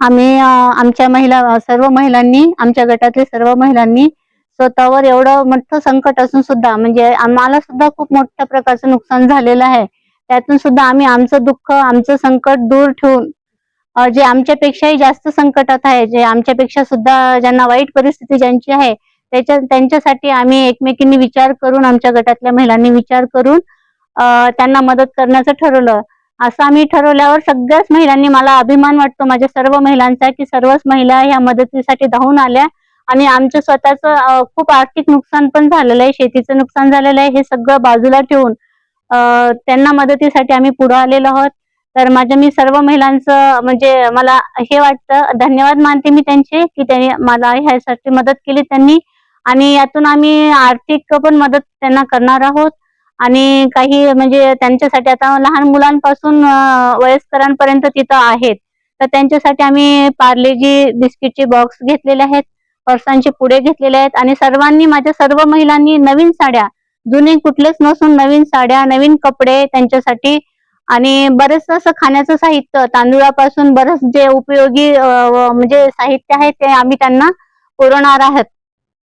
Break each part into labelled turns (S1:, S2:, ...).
S1: आम्ही आमच्या महिला सर्व महिलांनी आमच्या गटातील सर्व महिलांनी स्वतःवर एवढं मोठं संकट असून सुद्धा म्हणजे आम्हाला सुद्धा खूप मोठ्या प्रकारचं नुकसान झालेलं आहे. त्यातून सुद्धा आम्ही आमचं दुःख आमचं संकट दूर ठेवून जे आमच्यापेक्षाही जास्त संकटात आहे जे आमच्यापेक्षा सुद्धा ज्यांना वाईट परिस्थिती ज्यांची आहे त्याच्या त्यांच्यासाठी आम्ही एकमेकींनी विचार करून आमच्या गटातल्या महिलांनी विचार करून त्यांना मदत करण्याचं ठरवलं. असं आम्ही ठरवल्यावर सगळ्याच महिलांनी मला अभिमान वाटतो. माझ्या सर्व महिलांचा की सर्वच महिला ह्या मदतीसाठी धावून आल्या. आणि आमचं स्वतःचं खूप आर्थिक नुकसान पण झालेलं आहे. शेतीचं नुकसान झालेलं आहे. हे सगळं बाजूला ठेवून त्यांना मदतीसाठी आम्ही पुढे आलेलो आहोत. तर माझ्या मी सर्व महिलांचं म्हणजे मला हे वाटतं धन्यवाद मानते मी त्यांचे की त्यांनी मला ह्यासाठी मदत केली त्यांनी. आणि यातून आम्ही आर्थिक पण मदत त्यांना करणार आहोत. आणि काही म्हणजे त्यांच्यासाठी आता लहान मुलांपासून वयस्करांपर्यंत तिथं आहेत. तर त्यांच्यासाठी आम्ही पार्लेजी बिस्किटचे बॉक्स घेतलेले आहेत पर्सांचे पुडे घेतलेले आहेत आणि सर्वांनी माझ्या सर्व महिलांनी नवीन साड्या जुने कुठलेच नसून नवीन साड्या नवीन कपडे त्यांच्यासाठी आणि बरेच असं खाण्याचं साहित्य तांदूळापासून बरंच जे उपयोगी म्हणजे साहित्य आहे ते आम्ही त्यांना पुरवणार आहोत.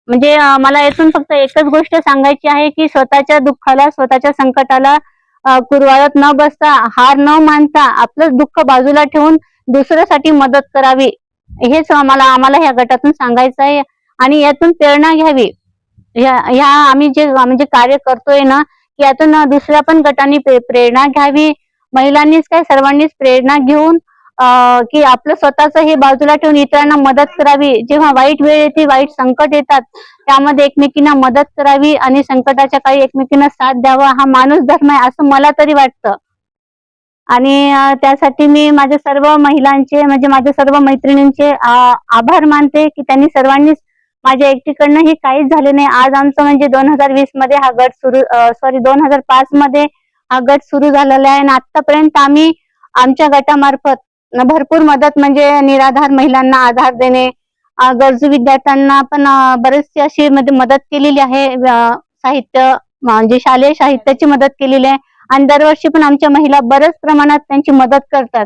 S1: म्हणजे मला यातून फक्त एकच गोष्ट सांगायची आहे की स्वतःच्या दुःखाला स्वतःच्या संकटाला कुरवाळत न बसता हार न मानता आपलं दुःख बाजूला ठेवून दुसऱ्यासाठी मदत करावी. हेच आम्हाला आम्हाला ह्या गटातून सांगायचं आहे आणि यातून प्रेरणा घ्यावी. ह्या ह्या आम्ही जे म्हणजे कार्य करतोय ना यातून दुसऱ्या पण गटांनी प्रेरणा घ्यावी. महिलांनीच काय सर्वांनीच प्रेरणा घेऊन की आपलं स्वतःच हे बाजूला ठेवून इतरांना मदत करावी. जेव्हा वाईट वेळ येते वाईट संकट येतात त्यामध्ये एकमेकींना मदत करावी आणि संकटाच्या काही एकमेकींना साथ द्यावा हा माणूस धर्म आहे असं मला तरी वाटतं. आणि त्यासाठी मी माझ्या सर्व महिलांचे म्हणजे माझ्या सर्व मैत्रिणींचे आभार मानते की त्यांनी सर्वांनीच माझ्या एकटीकडनं हे काहीच झाले नाही. आज आमचं म्हणजे दोन हजार वीसमध्ये हा गट सुरू सॉरी दोन हजार पाच मध्ये हा गट सुरू झालेला आहे आणि आतापर्यंत आम्ही आमच्या गटामार्फत भरपूर मदत म्हणजे निराधार महिलांना आधार देणे. गरजू विद्यार्थ्यांना पण बरेचशी अशी मदत केलेली आहे. साहित्य म्हणजे शालेय साहित्याची मदत केलेली आहे. आणि दरवर्षी पण आमच्या महिला बऱ्याच प्रमाणात त्यांची मदत करतात.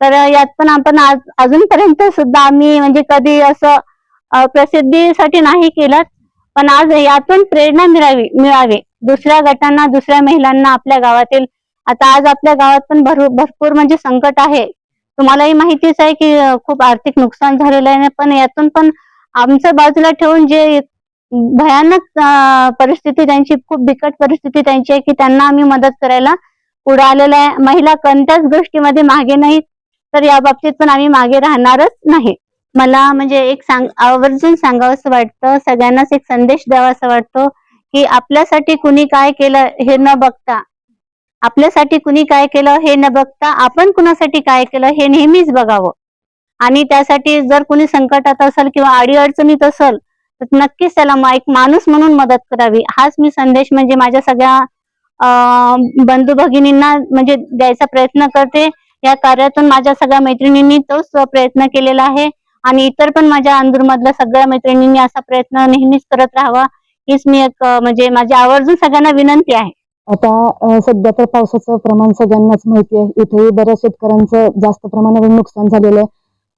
S1: तर यात पण आपण आज अजूनपर्यंत सुद्धा आम्ही म्हणजे कधी असं प्रसिद्धीसाठी नाही केलं पण आज यातून प्रेरणा मिळावी मिळावी. दुसऱ्या गटांना दुसऱ्या महिलांना आपल्या गावातील आता आज आपल्या गावात पण भरपूर म्हणजे संकट आहे. तुम्हालाही माहितीच आहे की खूप आर्थिक नुकसान झालेलं आहे. पण यातून पण आमच्या बाजूला ठेवून जे भयानक परिस्थिती त्यांची खूप बिकट परिस्थिती त्यांची आहे की त्यांना आम्ही मदत करायला पुढे आलेलं आहे. महिला कोणत्याच गोष्टीमध्ये मागे नाहीत तर या बाबतीत पण आम्ही मागे राहणारच नाही. मला म्हणजे एक सांग आवर्जून सांगावं असं वाटतं सगळ्यांनाच एक संदेश द्यावा असं वाटतो की आपल्यासाठी कुणी काय केलं हे न बघता आपल्यासाठी कुणी काय केलं हे न बघता आपण कुणासाठी काय केलं हे नेहमीच बघावं. आणि त्यासाठी जर कुणी संकटात असेल किंवा अडीअडचणीत असेल तर नक्कीच त्याला एक माणूस म्हणून मदत करावी. हाच मी संदेश म्हणजे माझ्या सगळ्या बंधू भगिनींना म्हणजे द्यायचा प्रयत्न करते. या कार्यातून माझ्या सगळ्या मैत्रिणींनी तोच प्रयत्न केलेला आहे. आणि इतर पण माझ्या अंदूरमधल्या सगळ्या मैत्रिणींनी असा प्रयत्न नेहमीच करत राहावा. हीच मी एक म्हणजे माझी आवर्जून सगळ्यांना विनंती आहे.
S2: आता सध्या तर पावसाचं प्रमाण सगळ्यांनाच माहिती आहे. इथेही बऱ्याच शेतकऱ्यांचं जास्त प्रमाणावर नुकसान झालेलं आहे.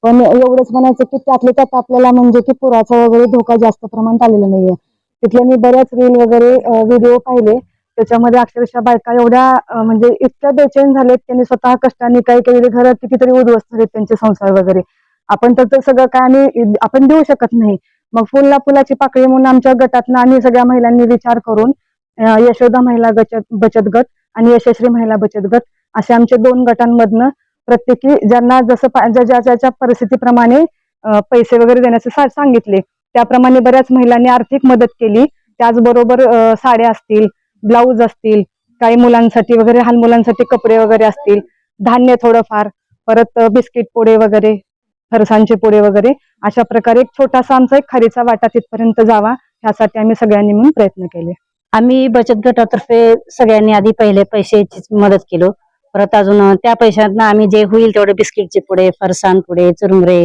S2: पण एवढंच म्हणायचं की त्यातल्या त्यात आपल्याला म्हणजे की पुराचा वगैरे धोका जास्त प्रमाणात आलेला नाहीये तिथले मी बऱ्याच रील वगैरे व्हिडिओ पाहिले. त्याच्यामध्ये अक्षरशः बायका एवढ्या म्हणजे इतक्या बेचैन झालेत त्यांनी स्वतः कष्टाने काही काही घर कितीतरी उद्ध्वस्त झालेत त्यांचे संसार वगैरे. आपण तर सगळं काय आम्ही आपण देऊ शकत नाही. मग फुलला फुलाची पाकळी म्हणून आमच्या गटातनं आम्ही सगळ्या महिलांनी विचार करून यशोदा महिला बचत बचत गट आणि यशस्वी महिला बचत गट असे आमचे दोन गटांमधनं प्रत्येकी ज्यांना जसं पा- ज्या ज्या- ज्याच्या परिस्थितीप्रमाणे पैसे वगैरे देण्याचे सा- सांगितले त्याप्रमाणे बऱ्याच महिलांनी आर्थिक मदत केली. त्याचबरोबर साड्या असतील ब्लाऊज असतील काही मुलांसाठी वगैरे लहान मुलांसाठी कपडे वगैरे असतील धान्य थोडंफार परत बिस्किट पोडे वगैरे फरसांचे पोडे वगैरे अशा प्रकारे एक छोटासा आमचा एक खरीचा वाटा तिथपर्यंत जावा ह्यासाठी आम्ही सगळ्यांनी म्हणून प्रयत्न केले.
S3: आम्ही बचत गटातर्फे सगळ्यांनी आधी पहिले पैशाची मदत केलो. परत अजून त्या पैशातनं आम्ही जे होईल तेवढे बिस्किटचे पुढे फरसान पुढे चुरुंगरे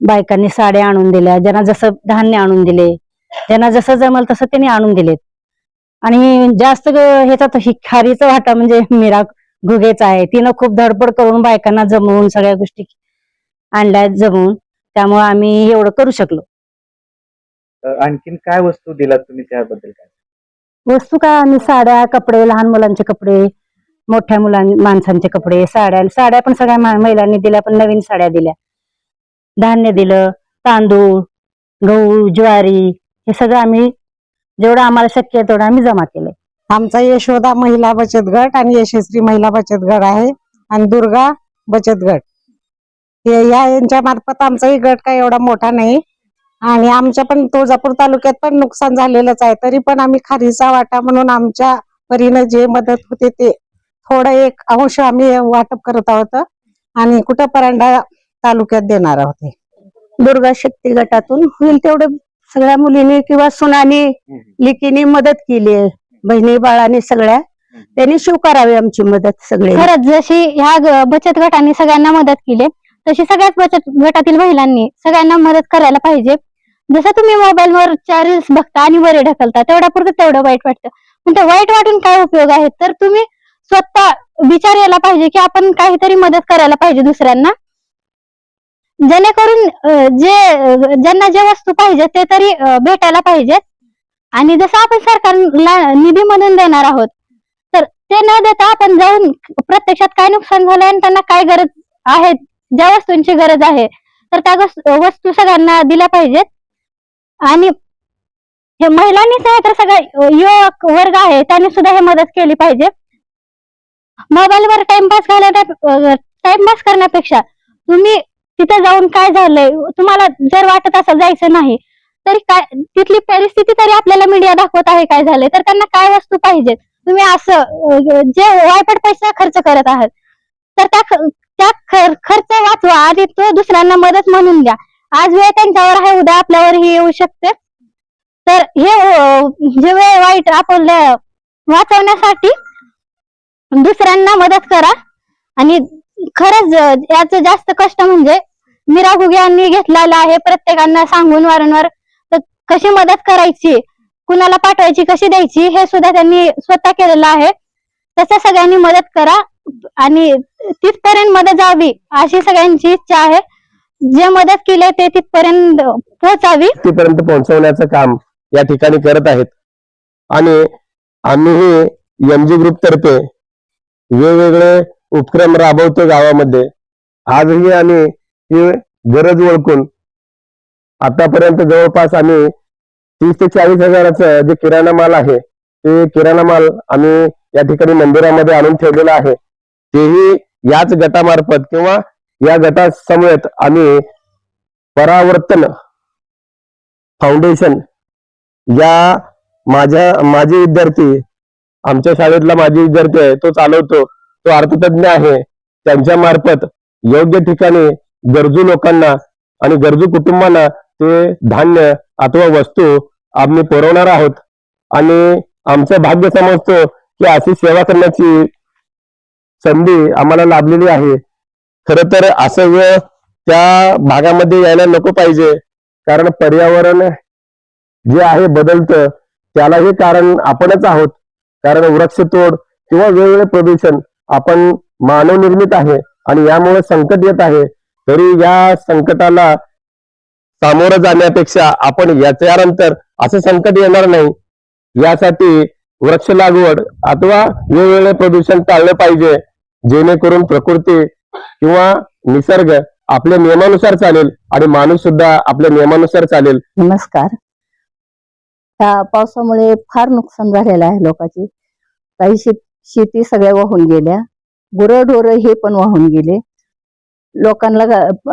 S3: बायकांनी साड्या आणून दिल्या ज्यांना जसं धान्य आणून दिले ज्यांना जसं जमल तसं त्यांनी आणून दिलेत. आणि जास्त ह्याचा खारीचा वाटा म्हणजे मीरा घुगेचा आहे. तिनं खूप धडपड करून बायकांना जमवून सगळ्या गोष्टी आणल्या जमवून. त्यामुळे आम्ही एवढं करू शकलो.
S4: आणखीन काय वस्तू दिला तुम्ही त्याबद्दल काय?
S3: वस्तू काय आम्ही साड्या कपडे लहान मुलांचे कपडे मोठ्या मुलां माणसांचे कपडे साड्या साड्या पण सगळ्या महिलांनी दिल्या पण नवीन साड्या दिल्या. धान्य दिलं तांदूळ गहू ज्वारी हे सगळं आम्ही जेवढं आम्हाला शक्य आहे तेवढं आम्ही जमा केलंय.
S5: आमचा यशोदा महिला बचत गट आणि यशस्वी महिला बचत गट आहे आणि दुर्गा बचत गट. या यांच्या मार्फत आमचाही गट काही एवढा मोठा नाही. आणि आमच्या पण तुळजापूर तालुक्यात पण नुकसान झालेलंच आहे. तरी पण आम्ही खारीचा वाटा म्हणून आमच्या परीनं जे मदत होते ते थोडं एक अंश आम्ही वाटप करत आहोत आणि कुठं परांडा तालुक्यात देणार आहोत
S6: दुर्गा शक्ती गटातून होईल तेवढे सगळ्या मुलींनी किंवा सुनानी लिकीनी मदत केली आहे. बहिणी बाळांनी सगळ्या. त्यांनी स्वीकारावी आमची मदत सगळी. खरंच जशी ह्या बचत गटाने सगळ्यांना मदत केली तशी सगळ्याच बचत गटातील महिलांनी सगळ्यांना मदत करायला पाहिजे. जसं तुम्ही मोबाईलवर रील्स बघता आणि वरे ढकलता तेवढ्या पुरतं तेवढं वाईट वाटतं. पण ते वाईट वाटून काय उपयोग आहे? तर तुम्ही स्वतः विचार यायला पाहिजे की आपण काहीतरी मदत करायला पाहिजे दुसऱ्यांना. जेणेकरून जे ज्यांना जे वस्तू पाहिजे ते तरी भेटायला पाहिजेत. आणि जसं आपण सरकारला निधी म्हणून देणार आहोत तर ते न देता आपण जाऊन प्रत्यक्षात काय नुकसान झालं आणि त्यांना काय गरज आहे ज्या वस्तूंची गरज आहे तर त्या वस्तू सगळ्यांना दिल्या पाहिजेत. आणि हे महिलांनीच नाही तर सगळा युवक वर्ग आहे त्यांनी सुद्धा हे मदत केली पाहिजे. मोबाईलवर टाइमपास घालवण्या टाइमपास करण्यापेक्षा तुम्ही तिथे जाऊन काय झालंय तुम्हाला जर वाटत असेल जायचं नाही तरी काय तिथली परिस्थिती तरी आपल्याला मीडिया दाखवत आहे काय झालंय तर त्यांना काय वस्तू पाहिजेत? तुम्ही असं जे वायपट पैसा खर्च करत आहात तर त्या त्या खर- खर्च वाचवा आणि तो दुसऱ्यांना मदत म्हणून द्या. आज वेळ त्यांच्यावर आहे उद्या आपल्यावरही येऊ शकते. तर हे जे वेळ वाईट आपण वाचवण्यासाठी दुसऱ्यांना मदत करा. आणि खरंच याच याचं जास्त कष्ट म्हणजे मीरा घुगे यांनी घेतलेलं आहे प्रत्येकांना सांगून वारंवार. तर कशी मदत करायची कुणाला पाठवायची कशी द्यायची हे सुद्धा त्यांनी स्वतः केलेलं आहे. तसं सगळ्यांनी मदत करा. आणि तिथपर्यंत मदत जावी अशी सगळ्यांची इच्छा आहे. जे मदत केली ते तिथपर्यंत पोहोचावी.
S7: तिथपर्यंत पोहोचवण्याचं काम या ठिकाणी करत आहेत. आणि आम्हीही एम जी ग्रुप तर्फे वेगवेगळे उपक्रम राबवतो गावामध्ये. आजही आम्ही ही गरज ओळखून आतापर्यंत जवळपास आम्ही तीस ते चाळीस हजाराचं जे किराणा माल आहे ते किराणा माल आम्ही या ठिकाणी मंदिरामध्ये आणून ठेवलेला आहे. तेही याच गटामार्फत किंवा या गटासमवेत आम्ही परावर्तन फाउंडेशन या माझ्या माझे विद्यार्थी आमच्या शाळेतला माझे विद्यार्थी आहे तो चालवतो. तो अर्थतज्ञ आहे. त्यांच्या मार्फत योग्य ठिकाणी गरजू लोकांना आणि गरजू कुटुंबांना ते धान्य अथवा वस्तू आम्ही पुरवणार आहोत. आणि आमचं भाग्य समजतो की अशी सेवा करण्याची संधी आम्हाला लाभलेली आहे. खर तर असं वेळ त्या भागामध्ये यायला नको पाहिजे. कारण पर्यावरण जे आहे बदलतं त्यालाही कारण आपणच आहोत. कारण वृक्षतोड किंवा वेगवेगळे प्रदूषण आपण मानवनिर्मित आहे आणि यामुळे संकट येत आहे. तरी या संकटाला सामोरं जाण्यापेक्षा आपण याच्यानंतर असं संकट येणार नाही. यासाठी वृक्ष लागवड अथवा वेगवेगळे प्रदूषण टाळलं पाहिजे. जेणेकरून प्रकृती किंवा निसर्ग आपल्या नियमानुसार चालेल आणि माणूस सुद्धा आपल्या नियमानुसार चालेल.
S6: नमस्कार. त्या पावसामुळे फार नुकसान झालेलं आहे लोकांची. काही शेत शेती सगळ्या वाहून गेल्या. गुरंढोरं हे पण वाहून गेले. लोकांना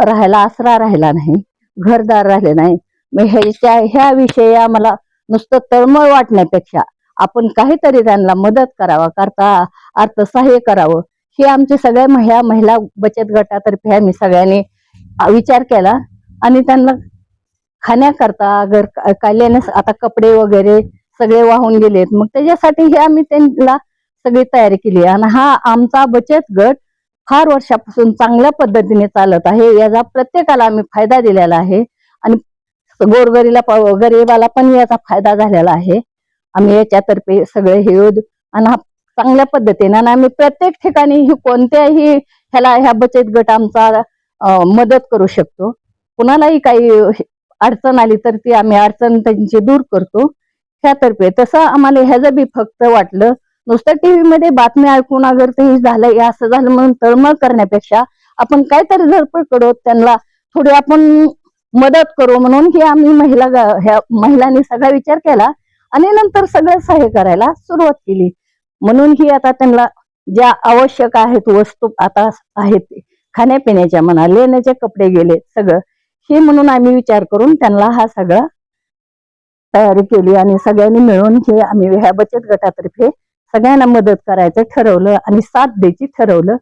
S6: राहायला आसरा राहिला नाही. घरदार राहिले नाही. मग ह्याच्या ह्या विषयी आम्हाला नुसतं तळमळ वाटण्यापेक्षा आपण काहीतरी त्यांना मदत करावा करता अर्थसहाय्य करावं. हे आमचे सगळ्या महिला महिला बचत गटातर्फे आम्ही सगळ्यांनी विचार केला. आणि त्यांना खाण्याकरता घर काल्याने आता कपडे वगैरे सगळे वाहून गेलेत. मग त्याच्यासाठी हे आम्ही त्यांना सगळी तयारी केली. आणि हा आमचा बचत गट फार वर्षापासून चांगल्या पद्धतीने चालत आहे. याचा प्रत्येकाला आम्ही फायदा दिलेला आहे. आणि गोरगरीला गरीबाला गरिबाला पण याचा फायदा झालेला आहे. आम्ही याच्यातर्फे सगळे हे आणि हा चांगल्या पद्धतीने. आणि आम्ही प्रत्येक ठिकाणी ही कोणत्याही ह्याला ह्या बचत गट आमचा
S8: मदत करू शकतो. कुणालाही काही अडचण आली तर ती आम्ही अडचण त्यांची दूर करतो. ह्यातर्फे तसं आम्हाला ह्याचं बी फक्त वाटलं नुसतं टीव्ही मध्ये बातमी ऐकून अगर ते झालं असं झालं म्हणून तळमळ करण्यापेक्षा आपण काहीतरी झरपड करू त्यांना थोडी आपण मदत करू म्हणून ही आम्ही महिला ह्या महिलांनी सगळा विचार केला आणि नंतर सगळं सहाय्य करायला सुरुवात केली. म्हणून ही आता त्यांना ज्या आवश्यक आहेत वस्तू आता आहेत खाण्यापिण्याच्या म्हणा लेण्याचे कपडे गेले सगळं हे म्हणून आम्ही विचार करून त्यांना हा सगळा तयारी केली आणि सगळ्यांनी मिळून हे आम्ही ह्या बचत गटातर्फे सगळ्यांना मदत करायचं ठरवलं आणि साथ द्यायची ठरवलं.